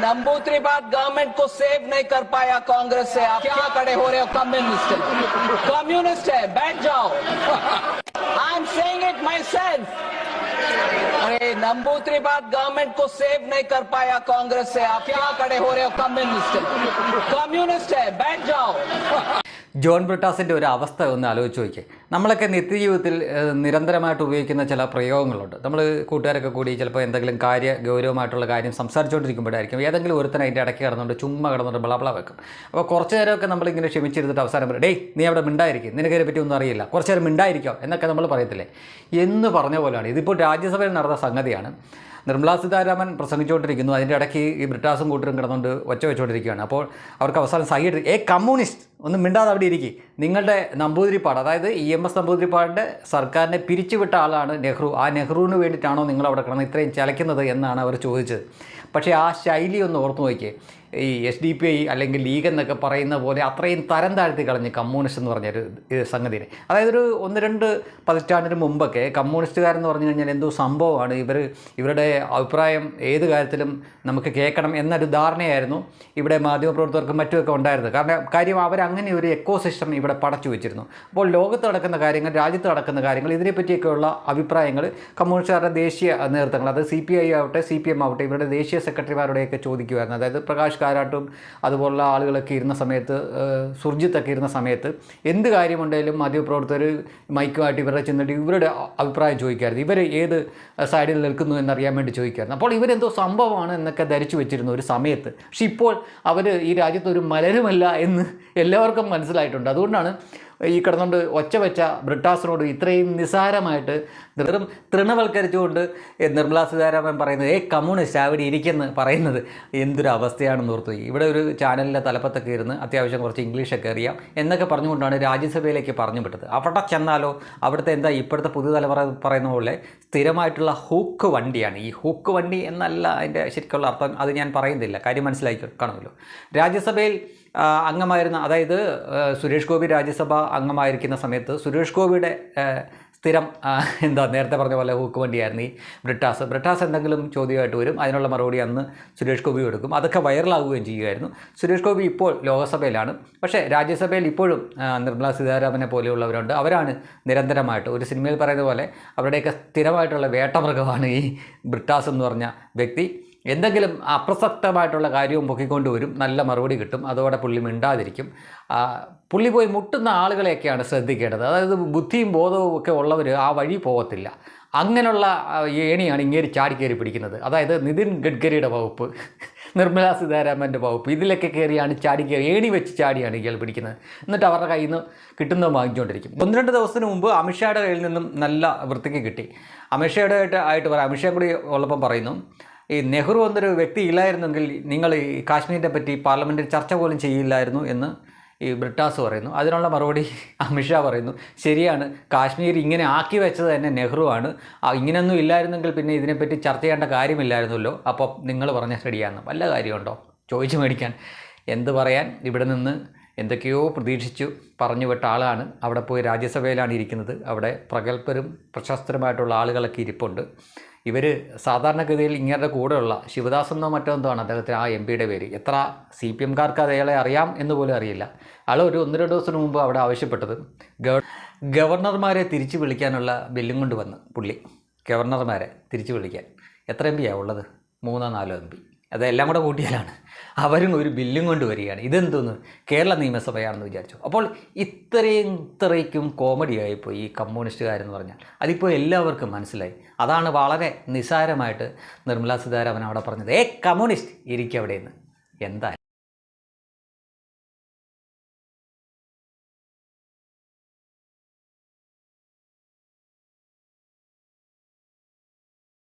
नंबूत्री बात गवर्नमेंट को सेव नहीं कर पाया कांग्रेस से। आप क्या खड़े हो रहे हो? कम्युनिस्ट कम्युनिस्ट है। बैठ जाओ। I am saying it myself अरे, नंबूत्री बात गवर्नमेंट को सेव नहीं कर पाया कांग्रेस से। आप क्या खड़े हो रहे हो? कम्युनिस्ट कम्युनिस्ट है। बैठ जाओ। ജോൺ ബ്രിട്ടാസിന്റെ ഒരു അവസ്ഥ ഒന്ന് ആലോചിച്ച് നോക്കിയേ. നമ്മളൊക്കെ നിത്യജീവിതത്തിൽ നിരന്തരമായിട്ട് ഉപയോഗിക്കുന്ന ചില പ്രയോഗങ്ങളുണ്ട്. നമ്മൾ കൂട്ടുകാരൊക്കെ കൂടി ചിലപ്പോൾ എന്തെങ്കിലും കാര്യ ഗൗരവമായിട്ടുള്ള കാര്യം സംസാരിച്ചുകൊണ്ടിരിക്കുമ്പോഴായിരിക്കും. ഏതെങ്കിലും ഒരുത്തൻ അതിന്റെ ഇടയ്ക്ക് കിടന്നുകൊണ്ട് ചുമ്മ കിടന്നുകൊണ്ട് ബ്ലാബ്ലാ വെക്കും. അപ്പോൾ കുറച്ച് നേരമൊക്കെ നമ്മളിങ്ങനെ ക്ഷമിച്ചിരുന്നിട്ട് അവസാനം പറയും ഡേയ് നീ അവിടെ മിണ്ടായിരിക്കും. നിനക്ക് ഇതിനെ പറ്റി ഒന്നും അറിയില്ല. കുറച്ച് നേരം മിണ്ടായിരിക്കോ? എന്നൊക്കെ നമ്മൾ പറയത്തില്ലേ. എന്ന് പറഞ്ഞ പോലെയാണ്. ഇതിപ്പോൾ രാജ്യസഭയിൽ നടന്ന സംഗതിയാണ്. നിർമ്മലാ സീതാരാമൻ പ്രസംഗിച്ചുകൊണ്ടിരിക്കുന്നു. അതിന്റെ ഇടയ്ക്ക് ഈ ബ്രിട്ടാസും കൂട്ടരും കിടന്നുകൊണ്ട് ഒച്ച വെച്ചുകൊണ്ടിരിക്കുകയാണ്. അപ്പോൾ അവർക്ക് അവസാനം സൈഡ് ഏ കമ്മ്യൂണിസ്റ്റ് ഒന്ന് മിണ്ടാതെ അവിടെ ഇരിക്കും. നിങ്ങളുടെ നമ്പൂതിരിപ്പാട് അതായത് ഇ എം എസ് നമ്പൂതിരിപ്പാടിന്റെ സർക്കാരിനെ പിരിച്ചുവിട്ട ആളാണ് നെഹ്റു. ആ നെഹ്റുവിന് വേണ്ടിയിട്ടാണോ നിങ്ങൾ അവിടെ കിടന്ന് ഇത്രയും ചലയ്ക്കുന്നത് എന്നാണ് അവർ ചോദിച്ചത്. പക്ഷേ ആ ശൈലി ഒന്ന് ഓർത്തു നോക്കിയേ. ഈ എസ് ഡി പി ഐ അല്ലെങ്കിൽ ലീഗ് എന്നൊക്കെ പറയുന്ന പോലെ അത്രയും തരം താഴ്ത്തി കളഞ്ഞ് കമ്മ്യൂണിസ്റ്റ് എന്ന് പറഞ്ഞൊരു സംഗതിനെ. അതായത് ഒരു ഒന്ന് രണ്ട് പതിറ്റാണ്ടിന് മുമ്പൊക്കെ കമ്മ്യൂണിസ്റ്റുകാരെന്ന് പറഞ്ഞു കഴിഞ്ഞാൽ എന്തോ സംഭവമാണ്. ഇവർ ഇവരുടെ അഭിപ്രായം ഏത് കാര്യത്തിലും നമുക്ക് കേൾക്കണം എന്നൊരു ധാരണയായിരുന്നു ഇവിടെ മാധ്യമപ്രവർത്തകർക്കും മറ്റുമൊക്കെ ഉണ്ടായിരുന്നത്. കാരണം കാര്യം അവരങ്ങനെ ഒരു എക്കോ സിസ്റ്റം ഇവിടെ പടച്ചു വെച്ചിരുന്നു. അപ്പോൾ ലോകത്ത് നടക്കുന്ന കാര്യങ്ങൾ രാജ്യത്ത് നടക്കുന്ന കാര്യങ്ങൾ ഇതിനെപ്പറ്റിയൊക്കെയുള്ള അഭിപ്രായങ്ങൾ കമ്മ്യൂണിസ്റ്റുകാരുടെ ദേശീയ നേതൃത്വങ്ങൾ അത് സി പി ഐ ആവട്ടെ സി പി എം ആവട്ടെ ഇവരുടെ ദേശീയ സെക്രട്ടറിമാരുടെയൊക്കെ ചോദിക്കുമായിരുന്നു അതായത് പ്രകാശ് കാരാട്ടും അതുപോലുള്ള ആളുകളൊക്കെ ഇരുന്ന സമയത്ത് സുർജിത്തൊക്കെ ഇരുന്ന സമയത്ത് എന്ത് കാര്യമുണ്ടെങ്കിലും മാധ്യമപ്രവർത്തകർ മൈക്കുമായിട്ട് ഇവരുടെ ചെന്നിട്ട് ഇവരുടെ അഭിപ്രായം ചോദിക്കായിരുന്നു. ഇവർ ഏത് സൈഡിൽ നിൽക്കുന്നു എന്നറിയാൻ വേണ്ടി ചോദിക്കായിരുന്നു. അപ്പോൾ ഇവരെന്തോ സംഭവമാണ് എന്നൊക്കെ ധരിച്ചു വെച്ചിരുന്നു ഒരു സമയത്ത്. പക്ഷെ ഇപ്പോൾ അവർ ഈ രാജ്യത്ത് ഒരു മലരുമല്ല എന്ന് എല്ലാവർക്കും മനസ്സിലായിട്ടുണ്ട്. അതുകൊണ്ടാണ് ഈ കിടന്നുകൊണ്ട് ഒച്ച വെച്ച ബ്രിട്ടാസിനോട് ഇത്രയും നിസാരമായിട്ട് വെറും തൃണവൽക്കരിച്ചുകൊണ്ട് നിർമ്മലാ സീതാരാമൻ പറയുന്നത് ഏ കമ്മ്യൂണിസ്റ്റ് അവിടെ ഇരിക്കുന്നു പറയുന്നത് എന്തൊരു അവസ്ഥയാണെന്ന് ഓർത്തു ഇവിടെ ഒരു ചാനലിന്റെ തലപ്പത്തൊക്കെ ഇരുന്ന് അത്യാവശ്യം കുറച്ച് ഇംഗ്ലീഷൊക്കെ അറിയാം എന്നൊക്കെ പറഞ്ഞുകൊണ്ടാണ് രാജ്യസഭയിലേക്ക് പറഞ്ഞു വിട്ടത്. അവിടെ ചെന്നാലോ അവിടുത്തെ എന്താ ഇപ്പോഴത്തെ പുതിയ തലമുറ പറയുന്ന പോലെ സ്ഥിരമായിട്ടുള്ള ഹൂക്ക് വണ്ടിയാണ്. ഈ ഹൂക്ക് വണ്ടി എന്നല്ല അതിന്റെ ശരിക്കുള്ള അർത്ഥം അത് ഞാൻ പറയുന്നില്ല. കാര്യം മനസ്സിലാക്കി കാണുമല്ലോ രാജ്യസഭയിൽ അംഗമായിരുന്ന അതായത് സുരേഷ് ഗോപി രാജ്യസഭ അംഗമായിരിക്കുന്ന സമയത്ത് സുരേഷ് ഗോപിയുടെ സ്ഥിരം എന്താ നേരത്തെ പറഞ്ഞ പോലെ ഹൂക്ക് വണ്ടിയായിരുന്നു ഈ ബ്രിട്ടാസ്. ബ്രിട്ടാസ് എന്തെങ്കിലും ചോദ്യമായിട്ട് വരും. അതിനുള്ള മറുപടി അന്ന് സുരേഷ് ഗോപി കൊടുക്കും. അതൊക്കെ വൈറലാവുകയും ചെയ്യുമായിരുന്നു. സുരേഷ് ഗോപി ഇപ്പോൾ ലോകസഭയിലാണ്. പക്ഷേ രാജ്യസഭയിൽ ഇപ്പോഴും നിർമ്മലാ സീതാരാമനെ പോലെയുള്ളവരുണ്ട്. അവരാണ് നിരന്തരമായിട്ട് ഒരു സിനിമയിൽ പറയുന്ന പോലെ അവരുടെയൊക്കെ സ്ഥിരമായിട്ടുള്ള വേട്ടമൃഗമാണ് ഈ ബ്രിട്ടാസ് എന്ന് പറഞ്ഞ വ്യക്തി. എന്തെങ്കിലും അപ്രസക്തമായിട്ടുള്ള കാര്യവും പൊക്കിക്കൊണ്ട് വരും നല്ല മറുപടി കിട്ടും അതോടെ പുള്ളി മിണ്ടാതിരിക്കും. പുള്ളി പോയി മുട്ടുന്ന ആളുകളെയൊക്കെയാണ് ശ്രദ്ധിക്കേണ്ടത്. അതായത് ബുദ്ധിയും ബോധവും ഒക്കെ ഉള്ളവർ ആ വഴി പോകത്തില്ല അങ്ങനെയുള്ള ഏണിയാണ് ഇങ്ങേരി ചാടിക്കേറി പിടിക്കുന്നത്. അതായത് നിതിൻ ഗഡ്കരിയുടെ വകുപ്പ് നിർമ്മലാ സീതാരാമന്റെ വകുപ്പ് ഇതിലൊക്കെ കയറിയാണ് ചാടി കയറി ഏണി വെച്ച് ചാടിയാണ് ഇയാൾ പിടിക്കുന്നത്. എന്നിട്ട് അവരുടെ കയ്യിൽ നിന്ന് കിട്ടുന്നത് വാങ്ങിച്ചുകൊണ്ടിരിക്കും. ഒന്ന് രണ്ട് ദിവസത്തിന് മുമ്പ് അമിത്ഷായുടെ കയ്യിൽ നിന്നും നല്ല വൃത്തിക്ക് കിട്ടി. അമിത്ഷായുടെ ആയിട്ട് പറയാം. അമിത്ഷാ കൂടി ഉള്ളപ്പം പറയുന്നു ഈ നെഹ്റു എന്നൊരു വ്യക്തി ഇല്ലായിരുന്നെങ്കിൽ നിങ്ങൾ ഈ കാശ്മീരിനെ പറ്റി പാർലമെന്റിൽ ചർച്ച പോലും ചെയ്യില്ലായിരുന്നു എന്ന് ഈ ബ്രിട്ടാസ് പറയുന്നു. അതിനുള്ള മറുപടി അമിത്ഷാ പറയുന്നു. ശരിയാണ് കാശ്മീർ ഇങ്ങനെ ആക്കി വെച്ചത് തന്നെ നെഹ്റു ആണ്. ഇങ്ങനെയൊന്നും ഇല്ലായിരുന്നെങ്കിൽ പിന്നെ ഇതിനെപ്പറ്റി ചർച്ച ചെയ്യേണ്ട കാര്യമില്ലായിരുന്നല്ലോ. അപ്പോൾ നിങ്ങൾ പറഞ്ഞ ശരിയാണ് വല്ല കാര്യമുണ്ടോ? ചോദിച്ചു മേടിക്കാൻ. എന്ത് പറയാൻ? ഇവിടെ നിന്ന് എന്തൊക്കെയോ പ്രതീക്ഷിച്ചു പറഞ്ഞു വിട്ട ആളാണ്. അവിടെ പോയി രാജ്യസഭയിലാണ് ഇരിക്കുന്നത്. അവിടെ പ്രഗത്ഭരും പ്രശസ്തരുമായിട്ടുള്ള ആളുകളൊക്കെ ഇരിപ്പുണ്ട്. ഇവർ സാധാരണഗതിയിൽ ഇങ്ങനെ കൂടെയുള്ള ശിവദാസ് എന്നോ മറ്റോ എന്തോ ആണ് അദ്ദേഹത്തിന് ആ എം പിയുടെ പേര്. എത്ര സി പി എംകാർക്ക് അയാളെ അറിയാം എന്ന് പോലും അറിയില്ല. ആൾ ഒരു ഒന്ന് രണ്ട് ദിവസത്തിന് മുമ്പ് അവിടെ ആവശ്യപ്പെട്ടത് ഗവ ഗവർണർമാരെ തിരിച്ചു വിളിക്കാനുള്ള ബില്ലും കൊണ്ട് വന്ന് പുള്ളി. ഗവർണർമാരെ തിരിച്ചു വിളിക്കാൻ. എത്ര എം പിയാണ് ഉള്ളത്? മൂന്നോ നാലോ എം പി. അതെല്ലാം കൂടെ കൂട്ടിയാലാണ് അവരും ഒരു ബില്ലും കൊണ്ട് വരികയാണ്. ഇതെന്തോന്ന്? കേരള നിയമസഭയാണെന്ന് വിചാരിച്ചു. അപ്പോൾ ഇത്രയും ഇത്രയ്ക്കും കോമഡിയായിപ്പോയി ഈ കമ്മ്യൂണിസ്റ്റുകാരെന്ന് പറഞ്ഞാൽ. അതിപ്പോൾ എല്ലാവർക്കും മനസ്സിലായി. അതാണ് വളരെ നിസാരമായിട്ട് നിർമ്മലാ സീതാരാമൻ അവിടെ പറഞ്ഞത്. ഏ കമ്മ്യൂണിസ്റ്റ് ഇരിക്കവിടെയെന്ന്. എന്താ